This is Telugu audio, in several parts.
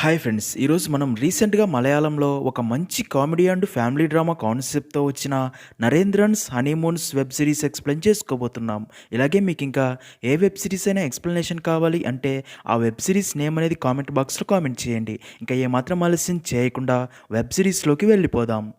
హాయ్ ఫ్రెండ్స్ ఈరోజు మనం రీసెంట్గా మలయాళంలో ఒక మంచి కామెడీ అండ్ ఫ్యామిలీ డ్రామా కాన్సెప్ట్తో వచ్చిన Narendran's honeymoons web series explain చేసుకోబోతున్నాం. ఇలాగే మీకు ఇంకా ఏ వెబ్ సిరీస్ అయినా ఎక్స్ప్లెనేషన్ కావాలి అంటే ఆ వెబ్ సిరీస్ నేమ్ అనేది కామెంట్ బాక్స్లో కామెంట్ చేయండి. ఇంకా ఏమాత్రం ఆలస్యం చేయకుండా వెబ్ సిరీస్లోకి వెళ్ళిపోదాం.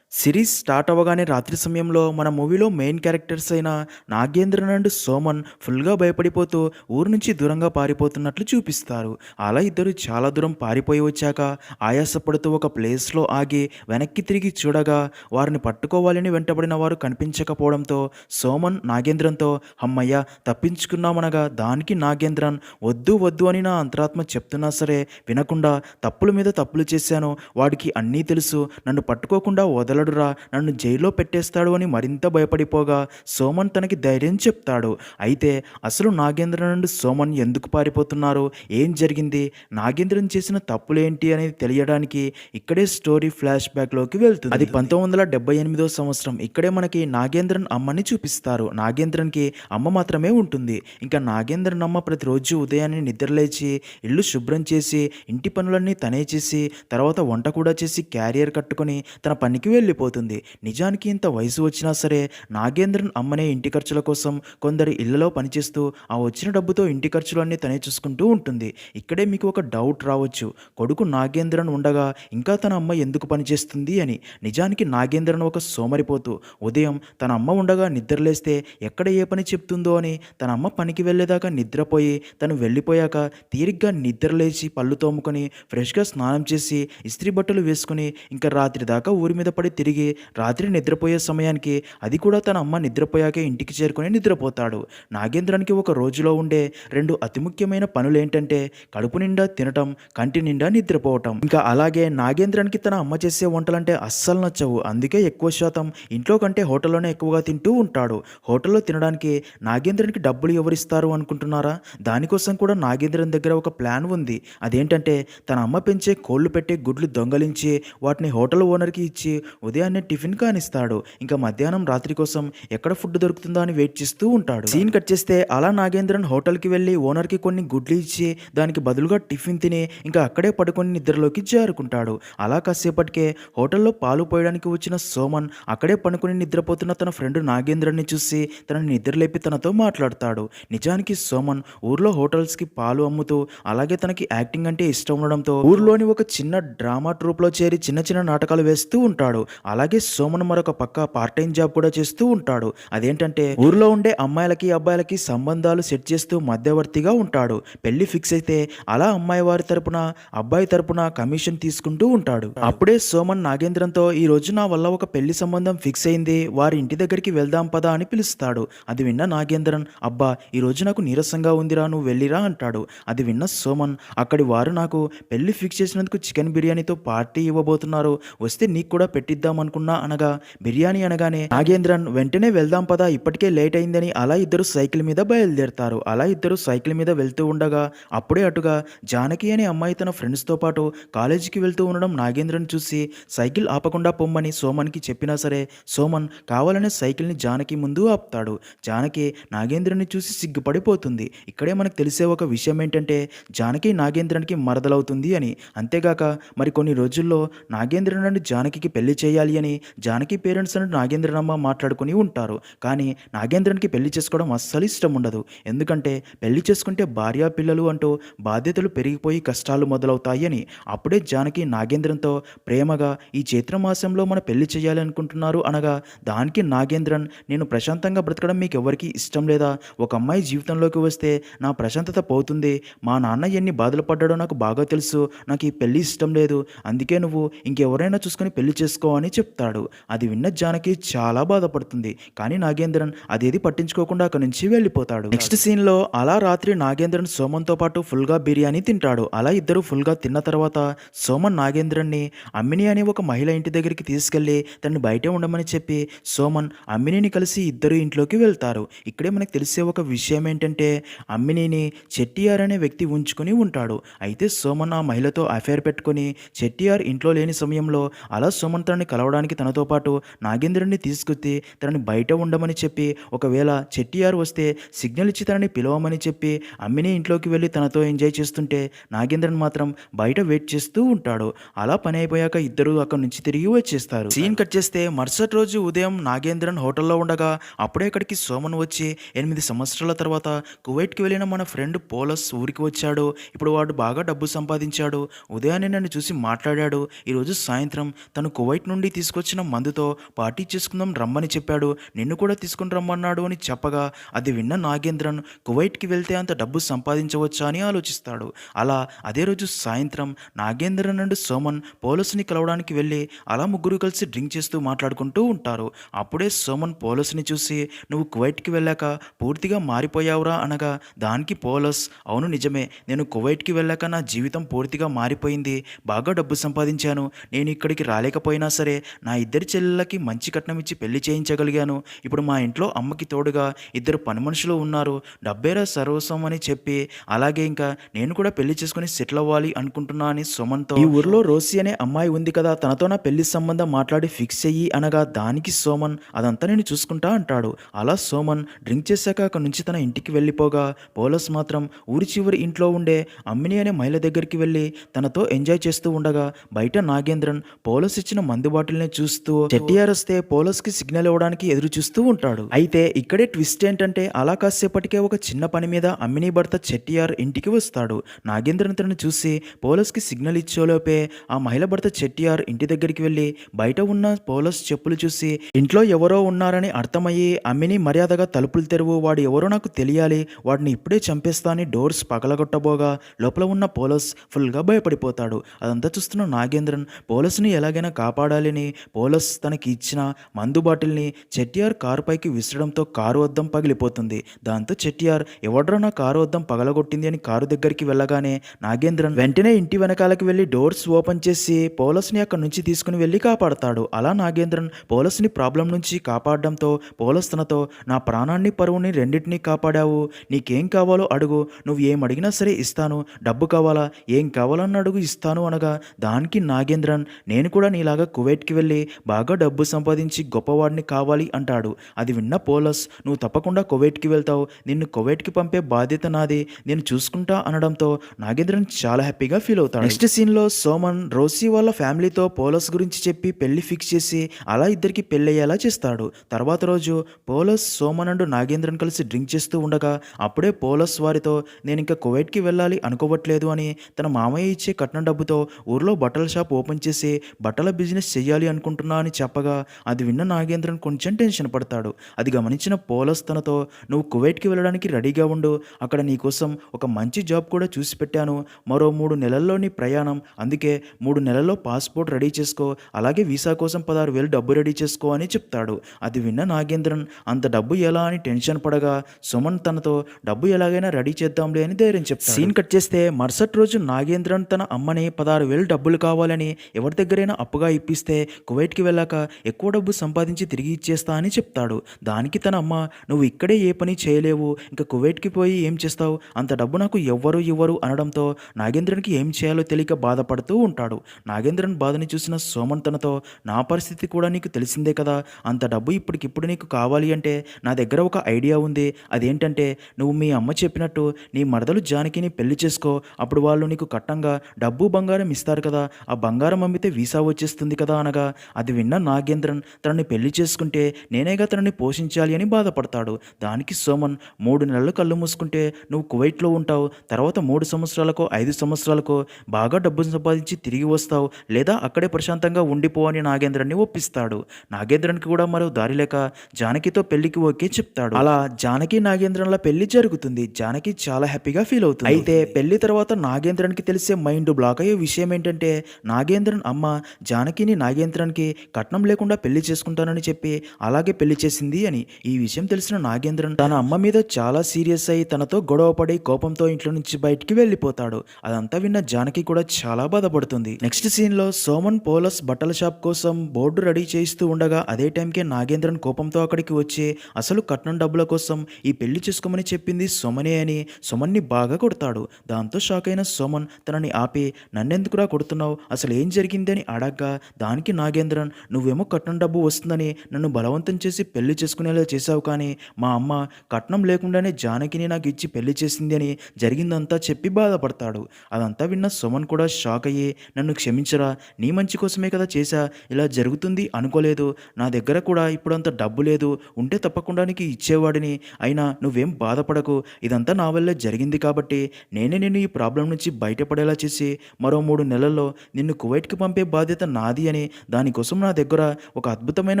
సిరీస్ స్టార్ట్ అవ్వగానే రాత్రి సమయంలో మన మూవీలో మెయిన్ క్యారెక్టర్స్ అయిన నాగేంద్రన్ అండ్ సోమన్ ఫుల్గా భయపడిపోతూ ఊరు నుంచి దూరంగా పారిపోతున్నట్లు చూపిస్తారు. అలా ఇద్దరు చాలా దూరం పారిపోయి వచ్చాక ఆయాసపడుతూ ఒక ప్లేస్లో ఆగి వెనక్కి తిరిగి చూడగా వారిని పట్టుకోవాలని వెంటబడిన వారు కనిపించకపోవడంతో సోమన్ నాగేంద్రన్తో అమ్మయ్య తప్పించుకున్నామనగా దానికి నాగేంద్రన్ వద్దు వద్దు అని నా అంతరాత్మ చెప్తున్నా సరే వినకుండా తప్పుల మీద తప్పులు చేశాను. వాడికి అన్నీ తెలుసు. నన్ను పట్టుకోకుండా చేస్తాడురా నన్ను జైల్లో పెట్టేస్తాడు అని మరింత భయపడిపోగా సోమన్ తనకి ధైర్యం చెప్తాడు. అయితే అసలు నాగేంద్ర నుండి సోమన్ ఎందుకు పారిపోతున్నారు? ఏం జరిగింది? నాగేంద్రన్ చేసిన తప్పులేంటి అనేది తెలియడానికి ఇక్కడే స్టోరీ ఫ్లాష్ బ్యాక్లోకి వెళ్తుంది. అది పంతొమ్మిది వందల డెబ్బై ఎనిమిదో సంవత్సరం. ఇక్కడే మనకి నాగేంద్రన్ అమ్మని చూపిస్తారు. నాగేంద్రన్కి అమ్మ మాత్రమే ఉంటుంది. ఇంకా నాగేంద్రన్ అమ్మ ప్రతిరోజు ఉదయాన్నే నిద్రలేచి ఇల్లు శుభ్రం చేసి ఇంటి పనులన్నీ తనే చేసి తర్వాత వంట కూడా చేసి క్యారియర్ కట్టుకొని తన పనికి వెళ్ళి వెళ్ళిపోతుంది. నిజానికి ఇంత వయసు వచ్చినా సరే నాగేంద్రన్ అమ్మనే ఇంటి ఖర్చుల కోసం కొందరు ఇళ్ళలో పనిచేస్తూ ఆ వచ్చిన డబ్బుతో ఇంటి ఖర్చులన్నీ తనే చూసుకుంటూ ఉంటుంది. ఇక్కడే మీకు ఒక డౌట్ రావచ్చు. కొడుకు నాగేంద్రన్ ఉండగా ఇంకా తన అమ్మ ఎందుకు పనిచేస్తుంది అని. నిజానికి నాగేంద్రన్ ఒక సోమరిపోతూ. ఉదయం తన అమ్మ ఉండగా నిద్రలేస్తే ఎక్కడ ఏ పని చెప్తుందో అని తన అమ్మ పనికి వెళ్ళేదాకా నిద్రపోయి తను వెళ్ళిపోయాక తీరిగ్గా నిద్రలేచి పళ్ళు తోముకొని ఫ్రెష్గా స్నానం చేసి ఇస్త్రీ బట్టలు వేసుకుని ఇంకా రాత్రి దాకా ఊరి మీద పడి తిరిగి రాత్రి నిద్రపోయే సమయానికి అది కూడా తన అమ్మ నిద్రపోయాకే ఇంటికి చేరుకొని నిద్రపోతాడు. నాగేంద్రానికి ఒక రోజులో ఉండే రెండు అతి ముఖ్యమైన పనులు ఏంటంటే కడుపు నిండా తినటం కంటి నిండా నిద్రపోవటం. ఇంకా అలాగే నాగేంద్రానికి తన అమ్మ చేసే వంటలంటే అస్సలు నచ్చవు. అందుకే ఎక్కువ శాతం ఇంట్లో కంటే హోటల్లోనే ఎక్కువగా తింటూ ఉంటాడు. హోటల్లో తినడానికి నాగేంద్రానికి డబ్బులు ఎవరిస్తారు అనుకుంటున్నారా? దానికోసం కూడా నాగేంద్రన్ దగ్గర ఒక ప్లాన్ ఉంది. అదేంటంటే తన అమ్మ పెంచే కోళ్ళు పెట్టే గుడ్లు దొంగలించి వాటిని హోటల్ ఓనర్కి ఇచ్చి ఉదయాన్నే టిఫిన్ కానిస్తాడు. ఇంకా మధ్యాహ్నం రాత్రి కోసం ఎక్కడ ఫుడ్ దొరుకుతుందో అని వెయిట్ చేస్తూ ఉంటాడు. సీన్ కట్ చేస్తే అలా నాగేంద్రన్ హోటల్కి వెళ్ళి ఓనర్కి కొన్ని గుడ్లు ఇచ్చి దానికి బదులుగా టిఫిన్ తిని ఇంకా అక్కడే పడుకొని నిద్రలోకి చేరుకుంటాడు అలా కాసేపటికే హోటల్లో పాలు పోయడానికి వచ్చిన సోమన్ అక్కడే పడుకొని నిద్రపోతున్న తన ఫ్రెండ్ నాగేంద్రన్ని చూసి తనని నిద్రలేపి తనతో మాట్లాడతాడు. నిజానికి సోమన్ ఊర్లో హోటల్స్కి పాలు అమ్ముతూ అలాగే తనకి యాక్టింగ్ అంటే ఇష్టం ఉండడంతో ఊర్లోని ఒక చిన్న డ్రామా ట్రూప్లో చేరి చిన్న చిన్న నాటకాలు వేస్తూ ఉంటాడు. అలాగే సోమన్ మరొక పక్క పార్ట్ టైం జాబ్ కూడా చేస్తూ ఉంటాడు. అదేంటంటే ఊర్లో ఉండే అమ్మాయిలకి అబ్బాయిలకి సంబంధాలు సెట్ చేస్తూ మధ్యవర్తిగా ఉంటాడు. పెళ్ళి ఫిక్స్ అయితే అలా అమ్మాయి వారి తరపున అబ్బాయి తరపున కమిషన్ తీసుకుంటూ ఉంటాడు. అప్పుడే సోమన్ నాగేంద్రంతో ఈ రోజు నా వల్ల ఒక పెళ్ళి సంబంధం ఫిక్స్ అయింది వారి ఇంటి దగ్గరికి వెళ్దాం పదా అని పిలుస్తాడు. అది విన్న నాగేంద్రన్ అబ్బా ఈ రోజు నాకు నీరసంగా ఉందిరా నువ్వు వెళ్ళిరా అంటాడు. అది విన్న సోమన్ అక్కడి వారు నాకు పెళ్ళి ఫిక్స్ చేసినందుకు చికెన్ బిర్యానీతో పార్టీ ఇవ్వబోతున్నారు. వస్తే నీకు కూడా పెట్టిద్దాం అనుకున్నా అనగా బిర్యానీ అనగానే నాగేంద్రన్ వెంటనే వెళ్దాం పదా ఇప్పటికే లేట్ అయిందని అలా ఇద్దరు సైకిల్ మీద బయలుదేరతారు. అలా ఇద్దరు సైకిల్ మీద వెళ్తూ ఉండగా అప్పుడే అటుగా జానకి అనే అమ్మాయి తన ఫ్రెండ్స్తో పాటు కాలేజీకి వెళ్తూ ఉండడం నాగేంద్రన్ చూసి సైకిల్ ఆపకుండా పొమ్మని సోమన్కి చెప్పినా సరే సోమన్ కావాలనే సైకిల్ని జానకి ముందు ఆపుతాడు. జానకి నాగేంద్రన్ని చూసి సిగ్గుపడిపోతుంది. ఇక్కడే మనకు తెలిసే ఒక విషయం ఏంటంటే జానకి నాగేంద్రన్కి మరదలవుతుంది అని. అంతేగాక మరి కొన్ని రోజుల్లో నాగేంద్రన్ జానకి పెళ్ళి చేయాలి అని జానకి పేరెంట్స్ అని నాగేంద్రనమ్మ మాట్లాడుకుని ఉంటారు. కానీ నాగేంద్రన్కి పెళ్ళి చేసుకోవడం అస్సలు ఇష్టం ఉండదు. ఎందుకంటే పెళ్ళి చేసుకుంటే భార్య పిల్లలు అంటూ బాధ్యతలు పెరిగిపోయి కష్టాలు మొదలవుతాయి అని అప్పుడే జానకి నాగేంద్రన్తో ప్రేమగా ఈ చైత్రమాసంలో మన పెళ్ళి చేయాలనుకుంటున్నారు అనగా దానికి నాగేంద్రన్ నేను ప్రశాంతంగా బ్రతకడం మీకు ఎవరికీ ఇష్టం లేదా? ఒక అమ్మాయి జీవితంలోకి వస్తే నా ప్రశాంతత పోతుంది. మా నాన్న ఎన్ని బాధలు పడ్డాడో నాకు బాగా తెలుసు. నాకు ఈ పెళ్ళి ఇష్టం లేదు. అందుకే నువ్వు ఇంకెవరైనా చూసుకొని పెళ్ళి చేసుకో అని చెప్తాడు. అది విన్న జానకి చాలా బాధపడుతుంది. కానీ నాగేంద్రన్ అదేది పట్టించుకోకుండా అక్కడి నుంచి వెళ్ళిపోతాడు. నెక్స్ట్ సీన్లో అలా రాత్రి నాగేంద్రన్ సోమన్తో పాటు ఫుల్గా బిర్యానీ తింటాడు. అలా ఇద్దరు ఫుల్గా తిన్న తర్వాత సోమన్ నాగేంద్రన్ని అమ్మిని అనే ఒక మహిళ ఇంటి దగ్గరికి తీసుకెళ్ళి తనని బయటే ఉండమని చెప్పి సోమన్ అమ్మినిని కలిసి ఇద్దరు ఇంట్లోకి వెళ్తారు. ఇక్కడే మనకు తెలిసే ఒక విషయం ఏంటంటే అమ్మినిని చెట్టియార్ అనే వ్యక్తి ఉంచుకొని ఉంటాడు. అయితే సోమన్ ఆ మహిళతో అఫైర్ పెట్టుకొని చెట్టియార్ ఇంట్లో లేని సమయంలో అలా సోమన్ తనని కలవడానికి తనతో పాటు నాగేంద్రన్ని తీసుకొచ్చి తనని బయట ఉండమని చెప్పి ఒకవేళ చెట్టియారు వస్తే సిగ్నల్ ఇచ్చి తనని పిలవమని చెప్పి అమ్మిని ఇంట్లోకి వెళ్ళి తనతో ఎంజాయ్ చేస్తుంటే నాగేంద్రన్ మాత్రం బయట వెయిట్ చేస్తూ ఉంటాడు. అలా పని అయిపోయాక ఇద్దరు అక్కడి నుంచి తిరిగి వచ్చేస్తారు. సీన్ కట్ చేస్తే మరుసటి రోజు ఉదయం నాగేంద్రన్ హోటల్లో ఉండగా అప్పుడే అక్కడికి సోమన్ వచ్చి ఎనిమిది సంవత్సరాల తర్వాత కువైట్కి వెళ్ళిన మన ఫ్రెండ్ పోలస్ ఊరికి వచ్చాడు. ఇప్పుడు వాడు బాగా డబ్బు సంపాదించాడు. ఉదయాన్నే నన్ను చూసి మాట్లాడాడు. ఈరోజు సాయంత్రం తను కువైట్ నుండి తీసుకొచ్చిన మందుతో పార్టీ చేసుకుందాం రమ్మని చెప్పాడు. నిన్ను కూడా తీసుకుని రమ్మన్నాడు అని చెప్పగా అది విన్న నాగేంద్రన్ కువైట్కి వెళ్తే అంత డబ్బు సంపాదించవచ్చా అని ఆలోచిస్తాడు. అలా అదే రోజు సాయంత్రం నాగేంద్రన్ అండ్ సోమన్ పోలస్ని కలవడానికి వెళ్ళి అలా ముగ్గురు కలిసి డ్రింక్ చేస్తూ మాట్లాడుకుంటూ ఉంటారు. అప్పుడే సోమన్ పోలస్ని చూసి నువ్వు కువైట్కి వెళ్ళాక పూర్తిగా మారిపోయావురా అనగా దానికి పోలస్ అవును నిజమే నేను కువైట్కి వెళ్ళాక నా జీవితం పూర్తిగా మారిపోయింది బాగా డబ్బు సంపాదించాను నేను ఇక్కడికి రాలేకపోయినా సరే నా ఇద్దరి చెల్లెళ్ళకి మంచి కట్నం ఇచ్చి పెళ్ళి చేయించగలిగాను. ఇప్పుడు మా ఇంట్లో అమ్మకి తోడుగా ఇద్దరు పని మనుషులు ఉన్నారు. డబ్బేరా సర్వస్వం అని చెప్పి అలాగే ఇంకా నేను కూడా పెళ్ళి చేసుకుని సెటిల్ అవ్వాలి అనుకుంటున్నా అని సుమన్తో ఈ ఊర్లో రోసి అనే అమ్మాయి ఉంది కదా తనతో నా పెళ్ళి సంబంధం మాట్లాడి ఫిక్స్ అయ్యి అనగా దానికి సోమన్ అదంతా నేను చూసుకుంటా అంటాడు. అలా సోమన్ డ్రింక్ చేశాక అక్కడి నుంచి తన ఇంటికి వెళ్ళిపోగా పోలస్ మాత్రం ఊరి చివరి ఇంట్లో ఉండే అమ్మిని అనే మహిళ దగ్గరికి వెళ్ళి తనతో ఎంజాయ్ చేస్తూ ఉండగా బయట నాగేంద్రన్ పోలస్ ఇచ్చిన మందు వాటిల్ని చూస్తూ చెట్టియార్ వస్తే పోలస్కి సిగ్నల్ ఇవ్వడానికి ఎదురు చూస్తూ ఉంటాడు. అయితే ఇక్కడే ట్విస్ట్ ఏంటంటే అలా కాసేపటికే ఒక చిన్న పని మీద అమ్మిని భర్త చెట్టియార్ ఇంటికి వస్తాడు. నాగేంద్రన్ తనను చూసి పోలస్కి సిగ్నల్ ఇచ్చేలోపే ఆ మహిళ భర్త చెట్టియార్ ఇంటి దగ్గరికి వెళ్ళి బయట ఉన్న పోలస్ చెప్పులు చూసి ఇంట్లో ఎవరో ఉన్నారని అర్థమయ్యి అమ్మిని మర్యాదగా తలుపులు తెరువు వాడు ఎవరో నాకు తెలియాలి వాడిని ఇప్పుడే చంపేస్తా అని డోర్స్ పగలగొట్టబోగా లోపల ఉన్న పోలస్ ఫుల్గా భయపడిపోతాడు. అదంతా చూస్తున్న నాగేంద్రన్ పోలస్ని ఎలాగైనా కాపాడాలి బాటిల్ని పోలస్ తనకి ఇచ్చిన మందు బాటిల్ని చెట్టియార్ కారు పైకి విసరడంతో కారు అద్దం పగిలిపోతుంది. దాంతో చెట్టియార్ ఎవడ్రో నా కారు అద్దం పగలగొట్టింది అని కారు దగ్గరికి వెళ్ళగానే నాగేంద్రన్ వెంటనే ఇంటి వెనకాలకి వెళ్ళి డోర్స్ ఓపెన్ చేసి పోలస్ని అక్కడి నుంచి తీసుకుని వెళ్ళి కాపాడతాడు. అలా నాగేంద్రన్ పోలస్ని ప్రాబ్లం నుంచి కాపాడడంతో పోలస్ తనతో నా ప్రాణాన్ని పరువుని రెండింటినీ కాపాడావు. నీకేం కావాలో అడుగు. నువ్వు ఏం అడిగినా సరే ఇస్తాను. డబ్బు కావాలా? ఏం కావాలన్న అడుగు ఇస్తాను అనగా దానికి నాగేంద్రన్ నేను కూడా నీలాగా కువైట్కి వెళ్ళి బాగా డబ్బు సంపాదించి గొప్పవాడిని కావాలి అంటాడు. అది విన్న పోలస్ నువ్వు తప్పకుండా కువైట్కి వెళ్తావు. నిన్ను కువైట్కి పంపే బాధ్యత నాది. నేను చూసుకుంటా అనడంతో నాగేంద్రన్ చాలా హ్యాపీగా ఫీల్ అవుతాడు. నెక్స్ట్ సీన్లో సోమన్ రోసీ వాళ్ళ ఫ్యామిలీతో పోలస్ గురించి చెప్పి పెళ్ళి ఫిక్స్ చేసి అలా ఇద్దరికి పెళ్ళయ్యేలా చేస్తాడు. తర్వాత రోజు పోలస్ సోమన్ అండ్ నాగేంద్రన్ కలిసి డ్రింక్ చేస్తూ ఉండగా అప్పుడే పోలస్ వారితో నేను ఇంకా కువైట్కి వెళ్ళాలి అనుకోవట్లేదు అని తన మామయ్య ఇచ్చే కట్నం డబ్బుతో ఊర్లో బట్టల షాప్ ఓపెన్ చేసి బట్టల బిజినెస్ చెయ్యాలి అనుకుంటున్నా అని చెప్పగా అది విన్న నాగేంద్రన్ కొంచెం టెన్షన్ పడతాడు. అది గమనించిన పోలస్ తనతో నువ్వు కువైట్కి వెళ్ళడానికి రెడీగా ఉండు. అక్కడ నీకోసం ఒక మంచి జాబ్ కూడా చూసి పెట్టాను. మరో మూడు నెలల్లో నీ ప్రయాణం. అందుకే మూడు నెలల్లో పాస్పోర్ట్ రెడీ చేసుకో. అలాగే వీసా కోసం పదహారు వేలు డబ్బు రెడీ చేసుకో అని చెప్తాడు. అది విన్న నాగేంద్రన్ అంత డబ్బు ఎలా అని టెన్షన్ పడగా సుమన్ తనతో డబ్బు ఎలాగైనా రెడీ చేద్దాంలే అని ధైర్యం చెప్తాడు. సీన్ కట్ చేస్తే మరుసటి రోజు నాగేంద్రన్ తన అమ్మని పదహారు వేలు డబ్బులు కావాలని ఎవరి దగ్గరైనా అప్పుగా ఇప్పిస్తే కువైట్కి వెళ్ళాక ఎక్కువ డబ్బు సంపాదించి తిరిగి ఇచ్చేస్తా అని చెప్తాడు. దానికి తన అమ్మ నువ్వు ఇక్కడే ఏ పని చేయలేవు ఇంకా కువైట్కి పోయి ఏం చేస్తావు? అంత డబ్బు నాకు ఎవ్వరు ఇవ్వరు అనడంతో నాగేంద్రన్కి ఏం చేయాలో తెలియక బాధపడుతూ ఉంటాడు. నాగేంద్రన్ బాధని చూసిన సోమన్ తనతో నా పరిస్థితి కూడా నీకు తెలిసిందే కదా అంత డబ్బు ఇప్పటికిప్పుడు నీకు కావాలి అంటే నా దగ్గర ఒక ఐడియా ఉంది. అదేంటంటే నువ్వు మీ అమ్మ చెప్పినట్టు నీ మరదలు జానకిని పెళ్ళి చేసుకో. అప్పుడు వాళ్ళు నీకు కట్టంగా డబ్బు బంగారం ఇస్తారు కదా ఆ బంగారం అమ్మితే వీసా వచ్చేస్తుంది కదా అనగా అది విన్న నాగేంద్రన్ తనని పెళ్ళి చేసుకుంటే నేనేగా తనని పోషించాలి అని బాధపడతాడు. దానికి సోమన్ మూడు నెలలు కళ్ళు మూసుకుంటే నువ్వు కువైట్లో ఉంటావు. తర్వాత మూడు సంవత్సరాలకో ఐదు సంవత్సరాలకో బాగా డబ్బును సంపాదించి తిరిగి వస్తావు. లేదా అక్కడే ప్రశాంతంగా ఉండిపో అని నాగేంద్రన్ని ఒప్పిస్తాడు. నాగేంద్రన్కి కూడా మరో దారి లేక జానకితో పెళ్ళికి ఓకే చెప్తాడు. అలా జానకి నాగేంద్రన్ల పెళ్ళి జరుగుతుంది. జానకి చాలా హ్యాపీగా ఫీల్ అవుతుంది. అయితే పెళ్ళి తర్వాత నాగేంద్రన్కి తెలిసే మైండ్ బ్లాక్ అయ్యే విషయం ఏంటంటే నాగేంద్రన్ అమ్మ జానకిని నాగేంద్రన్కి కట్నం లేకుండా పెళ్ళి చేసుకుంటానని చెప్పి అలాగే పెళ్ళి చేసింది అని ఈ విషయం తెలిసిన నాగేంద్రన్. తన అమ్మ మీద చాలా సీరియస్ అయి తనతో గొడవపడి కోపంతో ఇంట్లో నుంచి బయటికి వెళ్ళిపోతాడు. అదంతా విన్న జానకి కూడా చాలా బాధపడుతుంది. నెక్స్ట్ సీన్లో సోమన్ పోలస్ బట్టల షాప్ కోసం బోర్డు రెడీ చేయిస్తూ ఉండగా అదే టైంకి నాగేంద్రన్ కోపంతో అక్కడికి వచ్చి అసలు కట్నం డబ్బుల కోసం ఈ పెళ్ళి చేసుకోమని చెప్పింది సోమనే అని సుమన్ని బాగా కొడతాడు. దాంతో షాక్ అయిన సోమన్ తనని ఆపి నన్నెందుకురా కొడుతున్నావు? అసలు ఏం జరిగిందని అడగ్గా దాని దానికి నాగేంద్రన్ నువ్వేమో కట్నం డబ్బు వస్తుందని నన్ను బలవంతం చేసి పెళ్ళి చేసుకునేలా చేశావు కానీ మా అమ్మ కట్నం లేకుండానే జానకిని నాకు ఇచ్చి పెళ్ళి చేసింది అని జరిగిందంతా చెప్పి బాధపడతాడు. అదంతా విన్న సుమన్ కూడా షాక్ అయ్యి నన్ను క్షమించరా నీ మంచి కోసమే కదా చేశా ఇలా జరుగుతుంది అనుకోలేదు. నా దగ్గర కూడా ఇప్పుడు అంత డబ్బు లేదు ఉంటే తప్పకుండా నీకు ఇచ్చేవాడిని. అయినా నువ్వేం బాధపడకు ఇదంతా నా వల్లే జరిగింది కాబట్టి నేనే నిన్ను ఈ ప్రాబ్లం నుంచి బయటపడేలా చేసి మరో మూడు నెలల్లో నిన్ను కువైట్కి పంపే బాధ్యత నాది అని దానికోసం నా దగ్గర ఒక అద్భుతమైన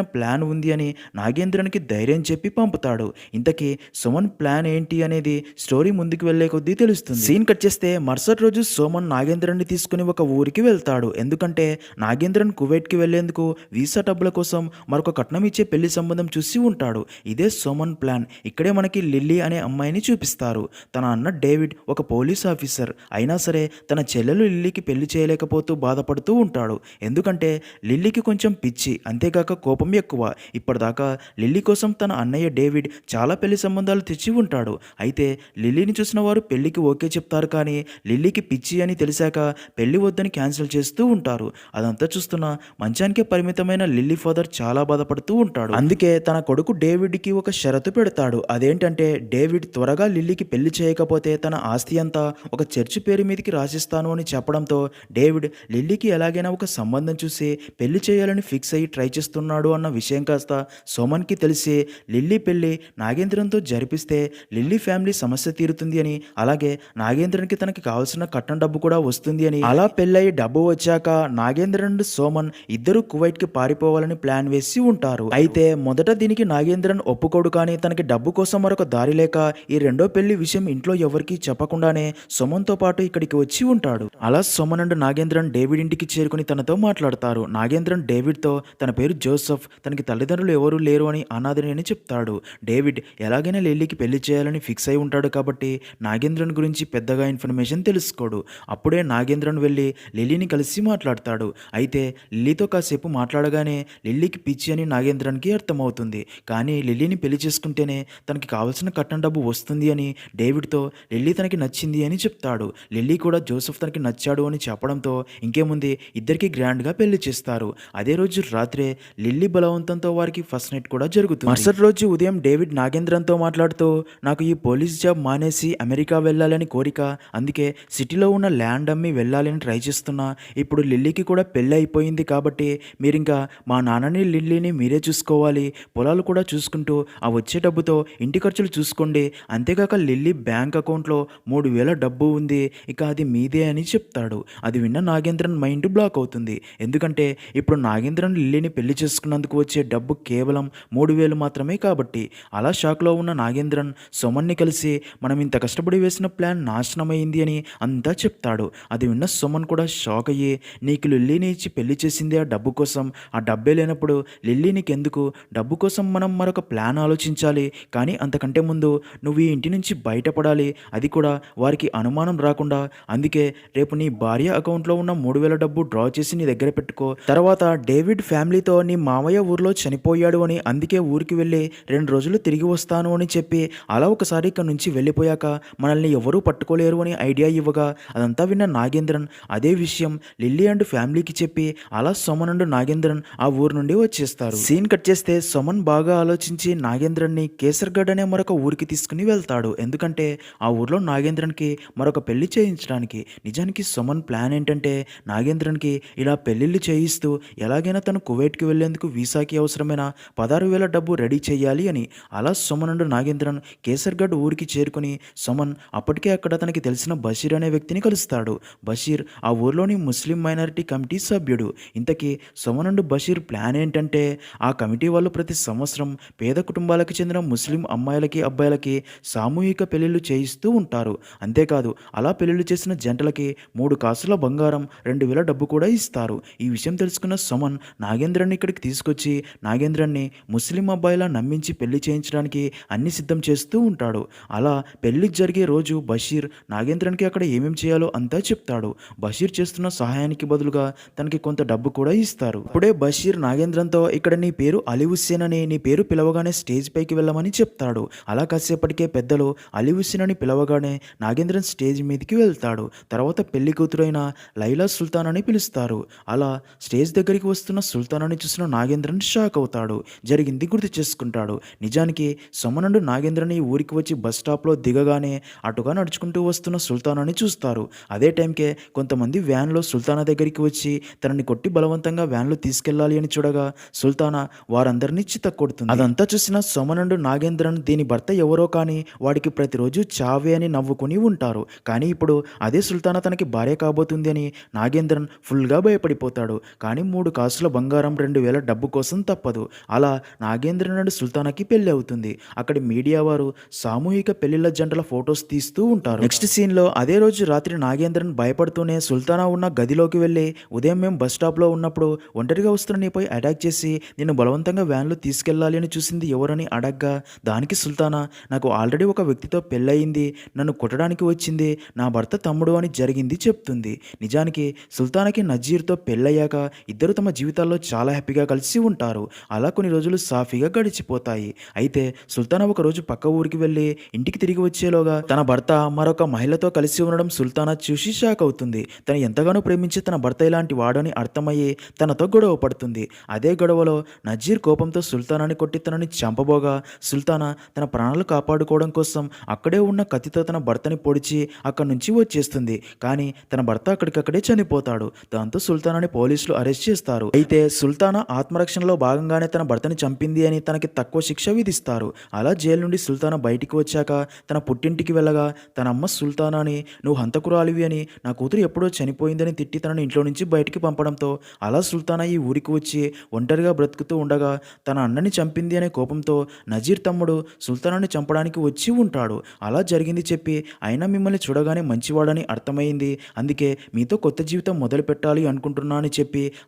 ప్లాన్ ఉంది అని నాగేంద్రన్కి ధైర్యం చెప్పి పంపుతాడు. ఇంతకీ సుమన్ ప్లాన్ ఏంటి అనేది స్టోరీ ముందుకు వెళ్ళే కొద్దీ తెలుస్తుంది. సీన్ కట్ చేస్తే మరుసటి రోజు సోమన్ నాగేంద్రన్ని తీసుకుని ఒక ఊరికి వెళ్తాడు. ఎందుకంటే నాగేంద్రన్ కువైట్కి వెళ్ళేందుకు వీసా డబ్బుల కోసం మరొక కట్నం ఇచ్చే పెళ్ళి సంబంధం చూసి ఉంటాడు. ఇదే సోమన్ ప్లాన్. ఇక్కడే మనకి లిల్లీ అనే అమ్మాయిని చూపిస్తారు. తన అన్న డేవిడ్ ఒక పోలీస్ ఆఫీసర్. అయినా సరే తన చెల్లెలు లిల్లీకి పెళ్ళి చేయలేకపోతూ బాధపడుతూ ఉంటాడు. ఎందుకంటే లిల్లీకి కొంచెం పిచ్చి. అంతేగాక కోపం ఎక్కువ. ఇప్పటిదాకా లిల్లీ కోసం తన అన్నయ్య డేవిడ్ చాలా పెళ్ళి సంబంధాలు తెచ్చి ఉంటాడు. అయితే లిల్లీని చూసిన వారు పెళ్ళికి ఓకే చెప్తారు కానీ లిల్లీకి పిచ్చి అని తెలిసాక పెళ్ళి వద్దని క్యాన్సిల్ చేస్తూ ఉంటారు. అదంతా చూస్తున్న మంచానికే పరిమితమైన లిల్లీ ఫాదర్ చాలా బాధపడుతూ ఉంటాడు. అందుకే తన కొడుకు డేవిడ్కి ఒక షరతు పెడతాడు. అదేంటంటే డేవిడ్ త్వరగా లిల్లీకి పెళ్ళి చేయకపోతే తన ఆస్తి అంతా ఒక చర్చి పేరు మీదకి రాసిస్తాను అని చెప్పడంతో డేవిడ్ లిల్లీకి ఎలాగైనా ఒక సంబంధం చూసి పెళ్ళి చేయాలని ఫిక్స్ అయ్యి ట్రై చేస్తున్నాడు అన్న విషయం కాస్త సోమన్కి తెలిసి లిల్లీ పెళ్ళి నాగేంద్రంతో జరిపిస్తే లిల్లీ ఫ్యామిలీ సమస్య తీరుతుంది అని అలాగే నాగేంద్రన్కి తనకి కావాల్సిన కట్నం డబ్బు కూడా వస్తుంది అని. అలా పెళ్ళయి డబ్బు వచ్చాక నాగేంద్రన్ అండ్ సోమన్ ఇద్దరు కువైట్కి పారిపోవాలని ప్లాన్ వేసి ఉంటారు. అయితే మొదట దీనికి నాగేంద్రన్ ఒప్పుకోడు కానీ తనకి డబ్బు కోసం మరొక దారి లేక ఈ రెండో పెళ్ళి విషయం ఇంట్లో ఎవరికి చెప్పకుండానే సుమన్తో పాటు ఇక్కడికి వచ్చి ఉంటాడు. అలా సుమన్ అండ్ నాగేంద్రన్ డేవిడ్ ఇంటికి చేరుకుని తనతో మాట్లాడతారు. నాగేంద్రన్ డేవిడ్తో తన పేరు జోసఫ్ తనకి తల్లిదండ్రులు ఎవరూ లేరు అని అనాథని అని చెప్తాడు. డేవిడ్ ఎలాగైనా లిల్లీకి పెళ్ళి చేయాలని ఫిక్స్ అయి ఉంటాడు కాబట్టి నాగేంద్రన్ గురించి పెద్దగా ఇన్ఫర్మేషన్ తెలుసుకోడు. అప్పుడే నాగేంద్రన్ వెళ్ళి లిల్లీని కలిసి మాట్లాడతాడు. అయితే లిల్లీతో కాసేపు మాట్లాడగానే లిల్లీకి పిచ్చి అని నాగేంద్రన్కి అర్థమవుతుంది. కానీ లిల్లీని పెళ్ళి చేసుకుంటేనే తనకి కావాల్సిన కట్నం డబ్బు వస్తుంది అని డేవిడ్తో లిల్లీ తనకి నచ్చింది అని చెప్తాడు. లిల్లీ కూడా జోసెఫ్ తనకి నచ్చాడు అని చెప్పడంతో ఇంకేముంది ఇద్దరికి గ్రాండ్గా పెళ్ళి చేస్తారు అదే రోజు రాత్రే లిల్లీ బలవంతంతో వారికి ఫస్ట్ నైట్ కూడా జరుగుతుంది. మరుసటి రోజు ఉదయం డేవిడ్ నాగేంద్రన్తో మాట్లాడుతూ నాకు ఈ పోలీస్ జాబ్ మానేసి అమెరికా వెళ్ళాలని కోరిక. అందుకే సిటీలో ఉన్న ల్యాండ్ అమ్మి వెళ్ళాలని ట్రై చేస్తున్నా. ఇప్పుడు లిల్లీకి కూడా పెళ్ళి అయిపోయింది కాబట్టి మీరు ఇంకా మా నాన్నని లిల్లీని మీరే చూసుకోవాలి. పొలాలు కూడా చూసుకుంటూ ఆ వచ్చే డబ్బుతో ఇంటి ఖర్చులు చూసుకోండి. అంతేకాక లిల్లీ బ్యాంక్ అకౌంట్లో మూడు వేల డబ్బు ఉంది. ఇక అది మీదే అని చెప్తాడు. అది విన్న నాగేంద్రన్ మైండ్ బ్లాక్ అవుతుంది. ఎందుకంటే ఇప్పుడు నాగేంద్రన్ లిల్లీని పెళ్ళి చేసుకున్నందుకు వచ్చే డబ్బు కేవలం మూడు వేలు మాత్రమే కాబట్టి అలా షాక్లో ఉన్న నాగేంద్రన్ సుమన్ని కలిసి మనం ఇంత కష్టపడి వేసిన ప్లాన్ నాశనమైంది అని అంతా చెప్తాడు. అది విన్న సుమన్ కూడా షాక్ అయ్యి నీకు లిల్లీని ఇచ్చి పెళ్ళి చేసింది ఆ డబ్బు కోసం. ఆ డబ్బే లేనప్పుడు లిల్లీ నీకెందుకు? డబ్బు కోసం మనం మరొక ప్లాన్ ఆలోచించాలి. కానీ అంతకంటే ముందు నువ్వు ఈ ఇంటి నుంచి బయటపడాలి. అది కూడా వారికి అనుమానం రాకుండా. అందుకే రేపు నీ భార్య అకౌంట్లో ఉన్న మూడు వేల డబ్బు డ్రా చేసి నీ దగ్గర పెట్టుకో. తర్వాత డేవిడ్ ఫ్యామిలీతో నీ మామయ్య ఊర్లో చనిపోయాడు అని అందుకే ఊరికి వెళ్ళి రెండు రోజులు తిరిగి వస్తాను అని చెప్పి అలా ఒకసారి ఇక్కడ నుంచి వెళ్ళిపోయాక మనల్ని ఎవరూ పట్టుకోలేరు అని ఐడియా ఇవ్వగా అదంతా విన్న నాగేంద్రన్ అదే విషయం లిల్లీ అండ్ ఫ్యామిలీకి చెప్పి అలా సోమన్ అండ్ నాగేంద్రన్ ఆ ఊరు నుండి వచ్చేస్తారు. సీన్ కట్ చేస్తే సుమన్ బాగా ఆలోచించి నాగేంద్రన్ని కేసర్గఢ్ అనే మరొక ఊరికి తీసుకుని వెళ్తాడు. ఎందుకంటే ఆ ఊర్లో నాగేంద్రన్కి మరొక పెళ్ళి చేయించడానికి. నిజానికి సుమన్ ప్లాన్ ఏంటంటే నాగేంద్రన్కి ఇలా పెళ్ళిళ్ళు చేయిస్తూ ఎలాగైనా తను కువైట్కి వెళ్ళేందుకు వీసాకి అవసరమైన? పదహారు వేల డబ్బు రెడీ చేయాలి అని అలా సుమనుడు నాగేంద్రన్ కేసర్గఢ్ ఊరికి చేరుకుని సుమన్ అప్పటికే అక్కడ తనకి తెలిసిన బషీర్ అనే వ్యక్తిని కలుస్తాడు. బషీర్ ఆ ఊర్లోని ముస్లిం మైనారిటీ కమిటీ సభ్యుడు. ఇంతకీ సుమనుడు బషీర్ ప్లాన్ ఏంటంటే ఆ కమిటీ వాళ్ళు ప్రతి సంవత్సరం పేద కుటుంబాలకు చెందిన ముస్లిం అమ్మాయిలకి అబ్బాయిలకి సామూహిక పెళ్ళిళ్ళు చేయిస్తూ ఉంటారు. అంతేకాదు అలా పెళ్ళిళ్ళు చేసిన జంటలకి మూడు కాసుల బంగారం రెండు వేల డబ్బు కూడా ఇస్తారు. ఈ విషయం తెలుసుకున్న సుమన్ నాగేంద్రాన్ని ఇక్కడికి తీసుకొచ్చి నాగేంద్రన్ని ముస్లిం అబ్బాయిలా నమ్మించి పెళ్ళి చేయించడానికి అన్ని సిద్ధం చేస్తూ ఉంటాడు. అలా పెళ్ళి జరిగే రోజు బషీర్ నాగేంద్రానికి అక్కడ ఏమేం చేయాలో అంతా చెప్తాడు. బషీర్ చేస్తున్న సహాయానికి బదులుగా తనకి కొంత డబ్బు కూడా ఇస్తారు. అప్పుడే బషీర్ నాగేంద్రన్తో ఇక్కడ నీ పేరు అలీ హుస్సేన్ అని నీ పేరు పిలవగానే స్టేజ్ పైకి వెళ్ళమని చెప్తాడు. అలా కాసేపటికే పెద్దలు అలీ హుస్సేన్ అని పిలవగానే నాగేంద్రన్ స్టేజ్ మీదకి వెళ్తాడు. తర్వాత పెళ్ళి కూతురైన లైలా సుల్తాన్ అని పిలుస్తారు. అలా స్టేజ్ దగ్గరికి వస్తున్న సుల్తానాని చూసిన నాగేంద్రన్ షాక్ అవుతాడు. జరిగింది గుర్తు చేసుకుంటాడు. నిజానికి సోమనుడు నాగేంద్రని ఊరికి వచ్చి బస్ స్టాప్లో దిగగానే అటుగా నడుచుకుంటూ వస్తున్న సుల్తానాన్ని చూస్తారు. అదే టైంకే కొంతమంది వ్యాన్లో సుల్తానా దగ్గరికి వచ్చి తనని కొట్టి బలవంతంగా వ్యాన్లో తీసుకెళ్ళాలి అని చూడగా సుల్తానా వారందరినీ చిత్తకొడుతుంది అదంతా చూసిన సోమనుడు నాగేంద్రన్ దీని భర్త ఎవరో కానీ వాడికి ప్రతిరోజు చావే అని నవ్వుకుని ఉంటారు. కానీ ఇప్పుడు అదే సుల్తానా తనకి భార్య కాబోతుంది అని నాగేంద్రన్ ఫుల్గా భయపడిపోతాడు. కానీ మూడు కాసుల బంగారం రెండు వేల డబ్బు కోసం తప్పదు. అలా నాగేంద్ర నుండి సుల్తానాకి పెళ్ళి అవుతుంది. అక్కడి మీడియా వారు సామూహిక పెళ్ళిళ్ళ జంటల ఫొటోస్ తీస్తూ ఉంటారు. నెక్స్ట్ సీన్లో అదే రోజు రాత్రి నాగేంద్రన్ భయపడుతూనే సుల్తానా ఉన్న గదిలోకి వెళ్ళి ఉదయం మేము బస్ స్టాప్లో ఉన్నప్పుడు ఒంటరిగా వస్తున్న నీపై అటాక్ చేసి నిన్ను బలవంతంగా వ్యాన్లో తీసుకెళ్ళాలి అని చూసింది ఎవరని అడగ్గా దానికి సుల్తానా నాకు ఆల్రెడీ ఒక వ్యక్తితో పెళ్ళయింది నన్ను కొట్టడానికి వచ్చింది నా భర్త తమ్ముడు అని జరిగింది చెప్తుంది. నిజానికి సుల్తానాకి నజీర్తో పెళ్ళయ్యాక ఇద్దరు తమ జీవితాల్లో చాలా హ్యాపీగా కలిసి ఉంటారు. అలా కొన్ని రోజులు సాఫీగా గడిచిపోతాయి. అయితే సుల్తానా ఒక రోజు పక్క ఊరికి వెళ్ళి ఇంటికి తిరిగి వచ్చేలోగా తన భర్త మరొక మహిళతో కలిసి ఉండడం సుల్తానా చూసి షాక్ అవుతుంది. తను ఎంతగానో ప్రేమించి తన భర్త ఇలాంటి వాడని అర్థమయ్యి తనతో గొడవ పడుతుంది. అదే గొడవలో నజీర్ కోపంతో సుల్తానాని కొట్టి తనని చంపబోగా సుల్తానా తన ప్రాణాలు కాపాడుకోవడం కోసం అక్కడే ఉన్న కత్తితో తన భర్తని పొడిచి అక్కడి నుంచి వచ్చేస్తుంది. కానీ తన భర్త అక్కడికక్కడే చనిపోతాడు. దాంతో సుల్తానాని పోలీసులు అరెస్ట్ చేస్తారు. అయితే సుల్తానా ఆత్మరక్షణలో భాగంగానే తన భర్తని చంపింది అని తనకి తక్కువ శిక్ష విధిస్తారు. అలా జైలు నుండి సుల్తానా బయటికి వచ్చాక తన పుట్టింటికి వెళ్ళగా తన అమ్మ సుల్తానాని నువ్వు హంతకురాలివి అని నా కూతురు ఎప్పుడో చనిపోయిందని తిట్టి తనను ఇంట్లో నుంచి బయటికి పంపడంతో అలా సుల్తానా ఈ ఊరికి వచ్చి ఒంటరిగా బ్రతుకుతూ ఉండగా తన అన్నని చంపింది అనే కోపంతో నజీర్ తమ్ముడు సుల్తానాన్ని చంపడానికి వచ్చి ఉంటాడు. అలా జరిగింది చెప్పి అయినా మిమ్మల్ని చూడగానే మంచివాడని అర్థమైంది అందుకే మీతో కొత్త జీవితం మొదలు పెట్టాలి అనుకుంటున్నా అని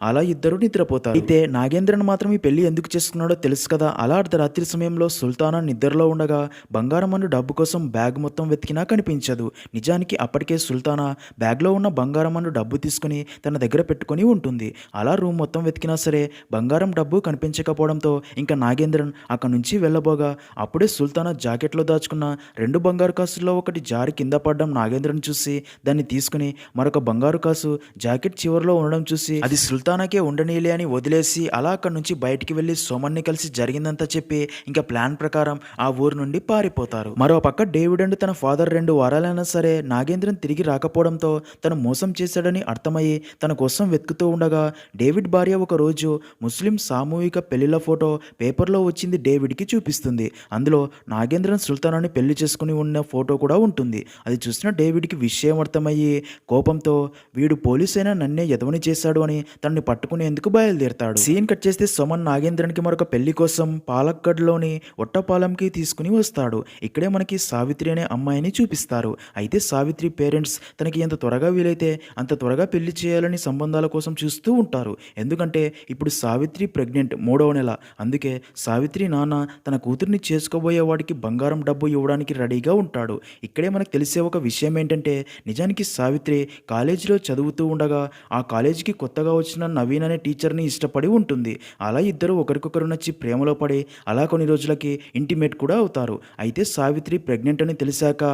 అలా ఇద్దరు నిద్రపోతారు. అయితే నాగేంద్రన్ మాత్రం ఈ పెళ్ళి ఎందుకు చేసుకున్నాడో తెలుసు కదా. అలా అర్ధరాత్రి సమయంలో సుల్తానా నిద్రలో ఉండగా బంగారం అను డబ్బు కోసం బ్యాగ్ మొత్తం వెతికినా కనిపించదు. నిజానికి అప్పటికే సుల్తానా బ్యాగ్లో ఉన్న బంగారం అను డబ్బు తీసుకుని తన దగ్గర పెట్టుకొని ఉంటుంది. అలా రూమ్ మొత్తం వెతికినా సరే బంగారం డబ్బు కనిపించకపోవడంతో ఇంకా నాగేంద్రన్ అక్కడి నుంచి వెళ్ళబోగా అప్పుడే సుల్తానా జాకెట్లో దాచుకున్న రెండు బంగారు కాసుల్లో ఒకటి జారి కింద పడడం నాగేంద్రన్ చూసి దాన్ని తీసుకుని మరొక బంగారు కాసు జాకెట్ చివరిలో ఉండడం చూసి అది సుల్తానాకే ఉండనీలే అని వదిలేసి అలా అక్కడి నుంచి బయటికి వెళ్ళి సోమన్ని కలిసి జరిగిందంతా చెప్పి ఇంకా ప్లాన్ ప్రకారం ఆ ఊరు నుండి పారిపోతారు. మరో పక్క డేవిడ్ అండ్ తన ఫాదర్ రెండు వారాలైనా సరే నాగేంద్రన్ తిరిగి రాకపోవడంతో తను మోసం చేశాడని అర్థమయ్యి తన కోసం వెతుకుతూ ఉండగా డేవిడ్ భార్య ఒక రోజు ముస్లిం సామూహిక పెళ్ళిళ్ళ ఫోటో పేపర్లో వచ్చింది డేవిడ్కి చూపిస్తుంది. అందులో నాగేంద్రన్ సుల్తానాన్ని పెళ్ళి చేసుకుని ఉన్న ఫోటో కూడా ఉంటుంది. అది చూసిన డేవిడ్కి విషయం అర్థమయ్యి కోపంతో వీడు పోలీస్ అయినా నన్నే ఎదవని చేశాడు అని తనని పట్టుకునేందుకు బయలుదేరతాడు. సీన్ కట్ చేస్తే సుమన్ నాగేంద్రన్కి మరొక పెళ్ళి కోసం పాలక్కడ్లోని ఒట్టపాలెంకి తీసుకుని వస్తాడు. ఇక్కడే మనకి సావిత్రి అనే అమ్మాయిని చూపిస్తారు. అయితే సావిత్రి పేరెంట్స్ తనకి ఎంత త్వరగా వీలైతే అంత త్వరగా పెళ్ళి చేయాలని సంబంధాల కోసం చూస్తూ ఉంటారు. ఎందుకంటే ఇప్పుడు సావిత్రి ప్రెగ్నెంట్ మూడవ నెల. అందుకే సావిత్రి నాన్న తన కూతుర్ని చేసుకోబోయే వాడికి బంగారం డబ్బు ఇవ్వడానికి రెడీగా ఉంటాడు. ఇక్కడే మనకు తెలిసే ఒక విషయం ఏంటంటే నిజానికి సావిత్రి కాలేజీలో చదువుతూ ఉండగా ఆ కాలేజీకి కొత్తగా వచ్చిన నవీన్ అనే టీచర్ని ఇష్టపడి ఉంటుంది. అలా ఇద్దరు ఒకరికొకరు నచ్చి ప్రేమలో పడి అలా కొన్ని రోజులకి ఇంటిమేట్ కూడా అవుతారు. అయితే సావిత్రి ప్రెగ్నెంట్ అని తెలిసాక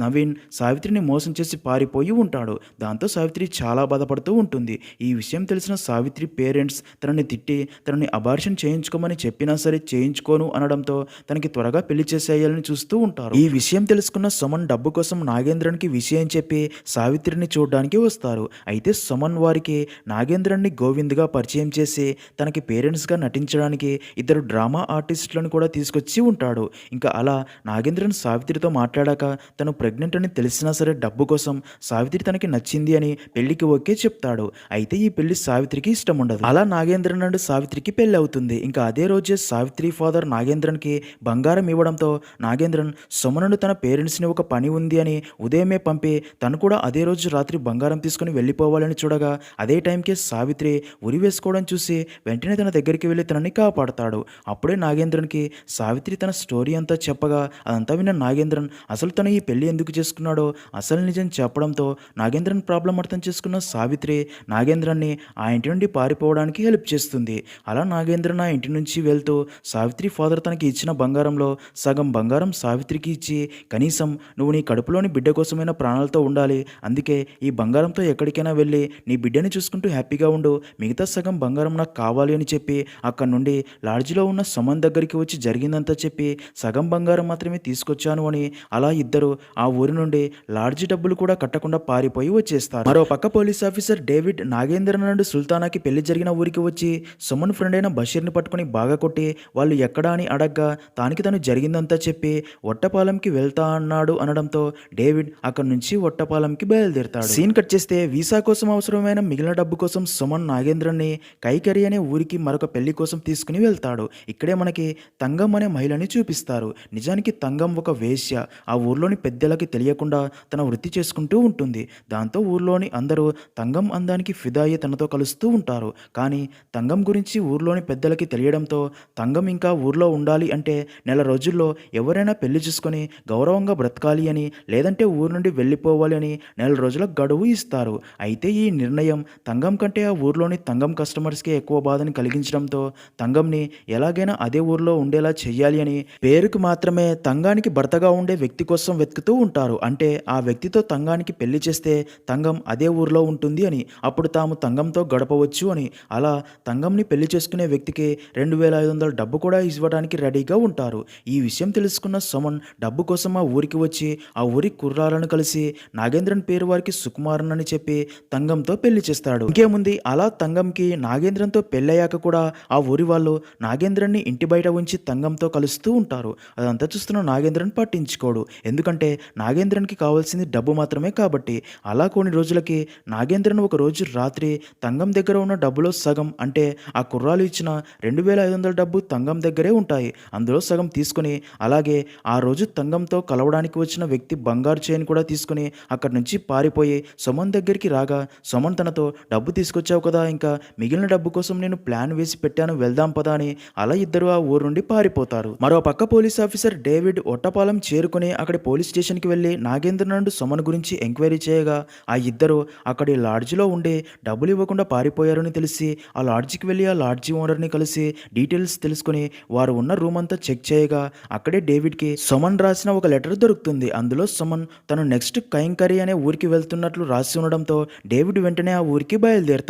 నవీన్ సావిత్రిని మోసం చేసి పారిపోయి ఉంటాడు. దాంతో సావిత్రి చాలా బాధపడుతూ ఉంటుంది. ఈ విషయం తెలిసిన సావిత్రి పేరెంట్స్ తనని తిట్టి తనని అబార్షన్ చేయించుకోమని చెప్పినా సరే చేయించుకోను అనడంతో తనకి త్వరగా పెళ్ళి చేసేయాలని చూస్తూ ఉంటారు. ఈ విషయం తెలుసుకున్న సుమన్ డబ్బు కోసం నాగేంద్రన్కి విషయం చెప్పి సావిత్రిని చూడడానికి వస్తారు. అయితే సుమన్ వారికి నాగేంద్ర నాగేంద్రన్ని గోవింద్గా పరిచయం చేసి తనకి పేరెంట్స్గా నటించడానికి ఇద్దరు డ్రామా ఆర్టిస్టులను కూడా తీసుకొచ్చి ఉంటాడు. ఇంకా అలా నాగేంద్రన్ సావిత్రితో మాట్లాడాక తను ప్రెగ్నెంట్ అని తెలిసినా సరే డబ్బు కోసం సావిత్రి తనకి నచ్చింది అని పెళ్ళికి ఓకే చెప్తాడు. అయితే ఈ పెళ్ళి సావిత్రికి ఇష్టం ఉండదు. అలా నాగేంద్రన్ అండ్ సావిత్రికి పెళ్ళి అవుతుంది. ఇంకా అదే రోజే సావిత్రి ఫాదర్ నాగేంద్రన్కి బంగారం ఇవ్వడంతో నాగేంద్రన్ సుమనుడు తన పేరెంట్స్ని ఒక పని ఉంది అని ఉదయమే పంపి తను కూడా అదే రోజు రాత్రి బంగారం తీసుకుని వెళ్ళిపోవాలని చూడగా అదే టైంకే సావిత్రి ఉరి వేసుకోవడం చూసి వెంటనే తన దగ్గరికి వెళ్ళి తనని కాపాడతాడు. అప్పుడే నాగేంద్రన్కి సావిత్రి తన స్టోరీ అంతా చెప్పగా అదంతా విన్న నాగేంద్రన్ అసలు తను ఈ పెళ్ళి ఎందుకు చేసుకున్నాడో? అసలు నిజం చెప్పడంతో నాగేంద్రన్ ప్రాబ్లం అర్థం చేసుకున్న సావిత్రి నాగేంద్రన్ని ఆ ఇంటి నుండి పారిపోవడానికి హెల్ప్ చేస్తుంది. అలా నాగేంద్రన్ ఆ ఇంటి నుంచి వెళ్తూ సావిత్రి ఫాదర్ తనకి ఇచ్చిన బంగారంలో సగం బంగారం సావిత్రికి ఇచ్చి కనీసం నువ్వు నీ కడుపులోని బిడ్డ కోసమైన ప్రాణాలతో ఉండాలి. అందుకే ఈ బంగారంతో ఎక్కడికైనా వెళ్ళి నీ బిడ్డని చూసుకుంటూ హ్యాపీగా ఉండు. మిగతా సగం బంగారం నాకు కావాలి అని చెప్పి అక్కడ నుండి లాడ్జిలో ఉన్న సుమన్ దగ్గరికి వచ్చి జరిగిందంతా చెప్పి సగం బంగారం మాత్రమే తీసుకొచ్చాను అని అలా ఇద్దరు ఆ ఊరి నుండి లాడ్జి డబ్బులు కూడా కట్టకుండా పారిపోయి వచ్చేస్తారు. మరో పక్క పోలీస్ ఆఫీసర్ డేవిడ్ నాగేంద్ర నుండి సుల్తానాకి పెళ్ళి జరిగిన ఊరికి వచ్చి సుమన్ ఫ్రెండ్ అయిన బషీర్ని పట్టుకొని బాగా కొట్టి వాళ్ళు ఎక్కడా అని అడగ్గా తానికి తను జరిగిందంతా చెప్పి ఒట్టపాలెంకి వెళ్తా అన్నాడు అనడంతో డేవిడ్ అక్కడి నుంచి ఒట్టపాలెంకి బయలుదేరుతాడు. సీన్ కట్ చేస్తే వీసా కోసం అవసరమైన మిగిలిన డబ్బు కోసం సుమన్ నాగేంద్రని కైకరి అనే ఊరికి మరొక పెళ్ళి కోసం తీసుకుని వెళ్తాడు. ఇక్కడే మనకి తంగం అనే మహిళని చూపిస్తారు. నిజానికి తంగం ఒక వేశ్య. ఆ ఊర్లోని పెద్దలకి తెలియకుండా తన వృత్తి చేసుకుంటూ ఉంటుంది. దాంతో ఊర్లోని అందరూ తంగం అందానికి ఫిదాయి తనతో కలుస్తూ ఉంటారు. కానీ తంగం గురించి ఊర్లోని పెద్దలకి తెలియడంతో తంగం ఇంకా ఊర్లో ఉండాలి అంటే నెల రోజుల్లో ఎవరైనా పెళ్ళి చేసుకొని గౌరవంగా బ్రతకాలి అని లేదంటే ఊరు నుండి వెళ్ళిపోవాలి అని నెల రోజుల గడువు ఇస్తారు. అయితే ఈ నిర్ణయం తంగం కంటే ఆ ఊర్లోని తంగం కస్టమర్స్కి ఎక్కువ బాధని కలిగించడంతో తంగంని ఎలాగైనా అదే ఊర్లో ఉండేలా చెయ్యాలి అని పేరుకు మాత్రమే తంగానికి భర్తగా ఉండే వ్యక్తి కోసం వెతుకుతూ ఉంటారు. అంటే ఆ వ్యక్తితో తంగానికి పెళ్ళి చేస్తే తంగం అదే ఊర్లో ఉంటుంది అని అప్పుడు తాము తంగంతో గడపవచ్చు అని. అలా తంగంని పెళ్ళి చేసుకునే వ్యక్తికి రెండు వేల ఐదు వందల డబ్బు కూడా ఇవ్వడానికి రెడీగా ఉంటారు. ఈ విషయం తెలుసుకున్న సమన్ డబ్బు కోసం ఆ ఊరికి వచ్చి ఆ ఊరి కుర్రాలను కలిసి నాగేంద్రన్ పేరు వారికి సుకుమారన్ అని చెప్పి తంగంతో పెళ్ళి చేస్తాడు. ఇంకేముంది? అలా తంగంకి నాగేంద్రంతో పెళ్ళయ్యాక కూడా ఆ ఊరి వాళ్ళు నాగేంద్రన్ని ఇంటి బయట ఉంచి తంగంతో కలుస్తూ ఉంటారు. అదంతా చూస్తున్న నాగేంద్రన్ పట్టించుకోడు. ఎందుకంటే నాగేంద్రన్కి కావాల్సింది డబ్బు మాత్రమే కాబట్టి. అలా కొన్ని రోజులకి నాగేంద్రన్ ఒక రోజు రాత్రి తంగం దగ్గర ఉన్న డబ్బులో సగం అంటే ఆ కుర్రాలు ఇచ్చిన రెండు వేల ఐదు వందల డబ్బు తంగం దగ్గరే ఉంటాయి. అందులో సగం తీసుకుని అలాగే ఆ రోజు తంగంతో కలవడానికి వచ్చిన వ్యక్తి బంగారు చైన్ కూడా తీసుకుని అక్కడి నుంచి పారిపోయి సుమన్ దగ్గరికి రాగా సుమన్ తనతో డబ్బు తీసుకొచ్చి తీసుకొచ్చావు కదా ఇంకా మిగిలిన డబ్బు కోసం నేను ప్లాన్ వేసి పెట్టాను వెళ్దాం పదా అని అలా ఇద్దరు ఆ ఊరు నుండి పారిపోతారు. మరో పక్క పోలీస్ ఆఫీసర్ డేవిడ్ ఒట్టపాలెం చేరుకుని అక్కడి పోలీస్ స్టేషన్కి వెళ్ళి నాగేంద్ర నుండి సుమన్ గురించి ఎంక్వైరీ చేయగా ఆ ఇద్దరు అక్కడి లాడ్జిలో ఉండి డబ్బులు ఇవ్వకుండా పారిపోయారని తెలిసి ఆ లాడ్జికి వెళ్ళి ఆ లాడ్జి ఓనర్ని కలిసి డీటెయిల్స్ తెలుసుకుని వారు ఉన్న రూమ్ అంతా చెక్ చేయగా అక్కడే డేవిడ్కి సుమన్ రాసిన ఒక లెటర్ దొరుకుతుంది. అందులో సుమన్ తను నెక్స్ట్ కైంకరీ అనే ఊరికి వెళ్తున్నట్లు రాసి ఉండడంతో డేవిడ్ వెంటనే ఆ ఊరికి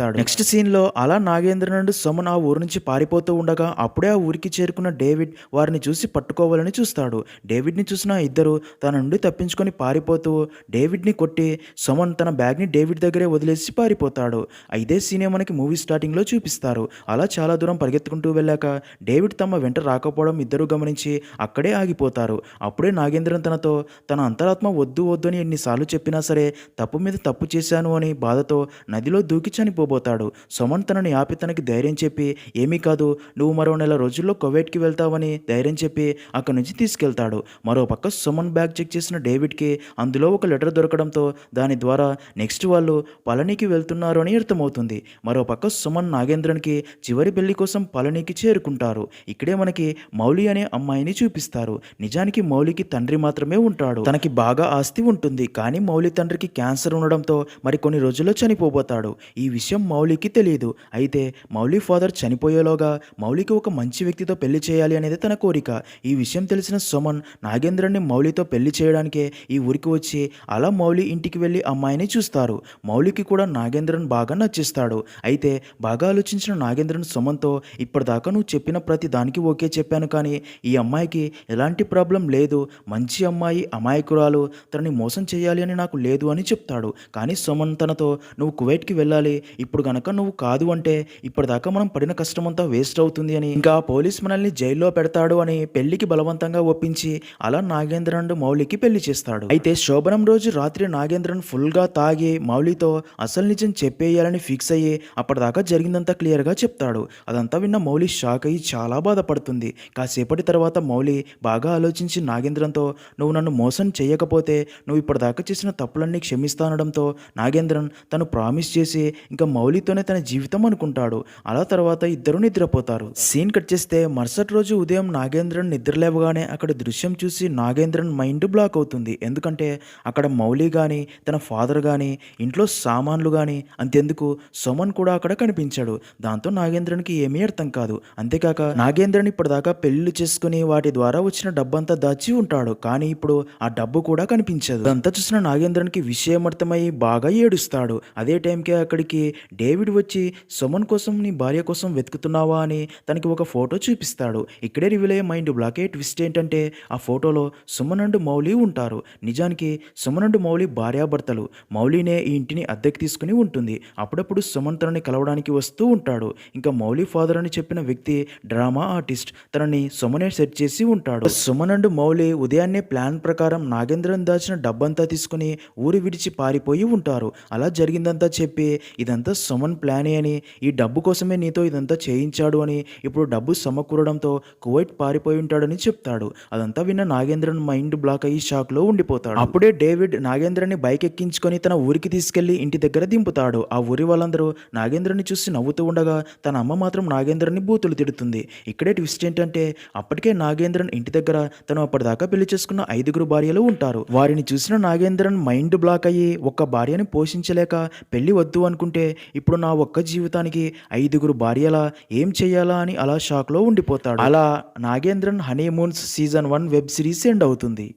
బయలుదేరతాడు నెక్స్ట్ సీన్లో అలా నాగేంద్ర నుండి సుమన్ ఆ ఊరు నుంచి పారిపోతూ ఉండగా అప్పుడే ఆ ఊరికి చేరుకున్న డేవిడ్ వారిని చూసి పట్టుకోవాలని చూస్తాడు. డేవిడ్ని చూసిన ఇద్దరు తన నుండి తప్పించుకొని పారిపోతూ డేవిడ్ని కొట్టి సుమన్ తన బ్యాగ్ని డేవిడ్ దగ్గరే వదిలేసి పారిపోతాడు. ఇదే సీనే మనకి మూవీ స్టార్టింగ్లో చూపిస్తారు. అలా చాలా దూరం పరిగెత్తుకుంటూ వెళ్ళాక డేవిడ్ తమ వెంట రాకపోవడం ఇద్దరు గమనించి అక్కడే ఆగిపోతారు. అప్పుడే నాగేంద్రన్ తనతో తన అంతరాత్మ వద్దు వద్దు అని ఎన్నిసార్లు చెప్పినా సరే తప్పు మీద తప్పు చేశాను అని బాధతో నదిలో దూకి చనిపోబోతాడు సుమన్ తనని ఆపి తనకి ధైర్యం చెప్పి ఏమీ కాదు నువ్వు మరో నెల రోజుల్లో కువైట్కి వెళ్తావని ధైర్యం చెప్పి అక్కడి నుంచి తీసుకెళ్తాడు. మరో పక్క సుమన్ బ్యాగ్ చెక్ చేసిన డేవిడ్కి అందులో ఒక లెటర్ దొరకడంతో దాని ద్వారా నెక్స్ట్ వాళ్ళు పళనికి వెళ్తున్నారు అని అర్థమవుతుంది. మరో పక్క సుమన్ నాగేంద్రన్కి చివరి పెళ్ళి కోసం పళనికి చేరుకుంటారు. ఇక్కడే మనకి మౌలి అనే అమ్మాయిని చూపిస్తారు. నిజానికి మౌలికి తండ్రి మాత్రమే ఉంటాడు. తనకి బాగా ఆస్తి ఉంటుంది. కానీ మౌలి తండ్రికి క్యాన్సర్ ఉండడంతో మరి కొన్ని రోజుల్లో చనిపోబోతాడు. ఈ విషయం మౌలికి తెలియదు అయితే మౌలి ఫాదర్ చనిపోయేలోగా మౌలికి ఒక మంచి వ్యక్తితో పెళ్ళి చేయాలి అనేది తన కోరిక. ఈ విషయం తెలిసిన సుమన్ నాగేంద్రన్ని మౌలితో పెళ్ళి చేయడానికే ఈ ఊరికి వచ్చి అలా మౌలి ఇంటికి వెళ్ళి అమ్మాయిని చూస్తారు. మౌలికి కూడా నాగేంద్రన్ బాగా నచ్చిస్తాడు. అయితే బాగా ఆలోచించిన నాగేంద్రన్ సుమన్తో ఇప్పటిదాకా నువ్వు చెప్పిన ప్రతి దానికి ఓకే చెప్పాను కానీ ఈ అమ్మాయికి ఎలాంటి ప్రాబ్లం లేదు. మంచి అమ్మాయి అమాయకురాలు తనని మోసం చేయాలి అని నాకు లేదు అని చెప్తాడు. కానీ సుమన్ తనతో నువ్వు కువైట్కి వెళ్ళాలి. ఇప్పుడు గనక నువ్వు కాదు అంటే ఇప్పటిదాకా మనం పడిన కష్టమంతా వేస్ట్ అవుతుంది అని. ఇంకా పోలీస్ మనల్ని జైల్లో పెడతాడు అని పెళ్ళికి బలవంతంగా ఒప్పించి అలా నాగేంద్రన్ మౌలికి పెళ్ళి చేస్తాడు. అయితే శోభనం రోజు రాత్రి నాగేంద్రన్ ఫుల్గా తాగి మౌలితో అసలు నిజం చెప్పేయాలని ఫిక్స్ అయ్యి అప్పటిదాకా జరిగిందంతా క్లియర్గా చెప్తాడు. అదంతా విన్న మౌలి షాక్ అయ్యి చాలా బాధపడుతుంది. కాసేపటి తర్వాత మౌలి బాగా ఆలోచించి నాగేంద్రన్తో నువ్వు నన్ను మోసం చేయకపోతే నువ్వు ఇప్పటిదాకా చేసిన తప్పులన్నీ క్షమిస్తానడంతో నాగేంద్రన్ తను ప్రామిస్ చేసి ఇంకా మౌలితోనే తన జీవితం అనుకుంటాడు. అలా తర్వాత ఇద్దరు నిద్రపోతారు. సీన్ కట్ చేస్తే మరుసటి రోజు ఉదయం నాగేంద్రన్ నిద్రలేవగానే అక్కడ దృశ్యం చూసి నాగేంద్రన్ మైండ్ బ్లాక్ అవుతుంది. ఎందుకంటే అక్కడ మౌలి కానీ తన ఫాదర్ కానీ ఇంట్లో సామాన్లు కానీ అంతెందుకు సోమన్ కూడా అక్కడ కనిపించాడు. దాంతో నాగేంద్రన్కి ఏమీ అర్థం కాదు. అంతేకాక నాగేంద్రన్ ఇప్పటిదాకా పెళ్ళి చేసుకుని వాటి ద్వారా వచ్చిన డబ్బంతా దాచి ఉంటాడు. కానీ ఇప్పుడు ఆ డబ్బు కూడా కనిపించదు. అంతా చూసిన నాగేంద్రన్కి విషయం అర్థమై బాగా ఏడుస్తాడు. అదే టైంకి అక్కడికి డేవిడ్ వచ్చి సుమన్ కోసం నీ భార్య కోసం వెతుకుతున్నావా? అని తనకి ఒక ఫోటో చూపిస్తాడు. ఇక్కడే రివీల్ అయ్యే మైండ్ బ్లాక్ ట్విస్ట్ ఏంటంటే ఆ ఫోటోలో సుమన్ అండ్ మౌలి ఉంటారు. నిజానికి సుమన్ అండ్ మౌలి భార్యాభర్తలు. మౌలినే ఈ ఇంటిని అద్దెకి తీసుకుని ఉంటుంది. అప్పుడప్పుడు సుమన్ తనని కలవడానికి వస్తూ ఉంటాడు. ఇంకా మౌలి ఫాదర్ అని చెప్పిన వ్యక్తి డ్రామా ఆర్టిస్ట్ తనని సుమనే సెట్ చేసి ఉంటాడు. సుమన్ అండ్ మౌలి ఉదయాన్నే ప్లాన్ ప్రకారం నాగేంద్రన్ దాచిన డబ్బంతా తీసుకుని ఊరి విడిచి పారిపోయి ఉంటారు. అలా జరిగిందంతా చెప్పి ఇదంతా సుమన్ ప్లానే అని ఈ డబ్బు కోసమే నీతో ఇదంతా చేయించాడు అని ఇప్పుడు డబ్బు సమకూరడంతో కువైట్ పారిపోయి ఉంటాడని చెప్తాడు. అదంతా విన్న నాగేంద్రన్ మైండ్ బ్లాక్ అయ్యి షాక్లో ఉండిపోతాడు. అప్పుడే డేవిడ్ నాగేంద్రని బైక్ ఎక్కించుకొని తన ఊరికి తీసుకెళ్ళి ఇంటి దగ్గర దింపుతాడు. ఆ ఊరి వాళ్ళందరూ నాగేంద్రని చూసి నవ్వుతూ ఉండగా తన అమ్మ మాత్రం నాగేంద్రని బూతులు తిడుతుంది. ఇక్కడే ట్విస్ట్ ఏంటంటే అప్పటికే నాగేంద్రన్ ఇంటి దగ్గర తను అప్పటిదాకా పెళ్ళి చేసుకున్న ఐదుగురు భార్యలు ఉంటారు. వారిని చూసిన నాగేంద్రన్ మైండ్ బ్లాక్ అయ్యి ఒక్క భార్యని పోషించలేక పెళ్ళి వద్దు అనుకుంటే ఇప్పుడు నా ఒక్క జీవితానికి ఐదుగురు భార్యల ఏం చేయాలా అని అలా షాక్లో ఉండిపోతాడు. అలా Nagendran honeymoons season one web series end అవుతుంది.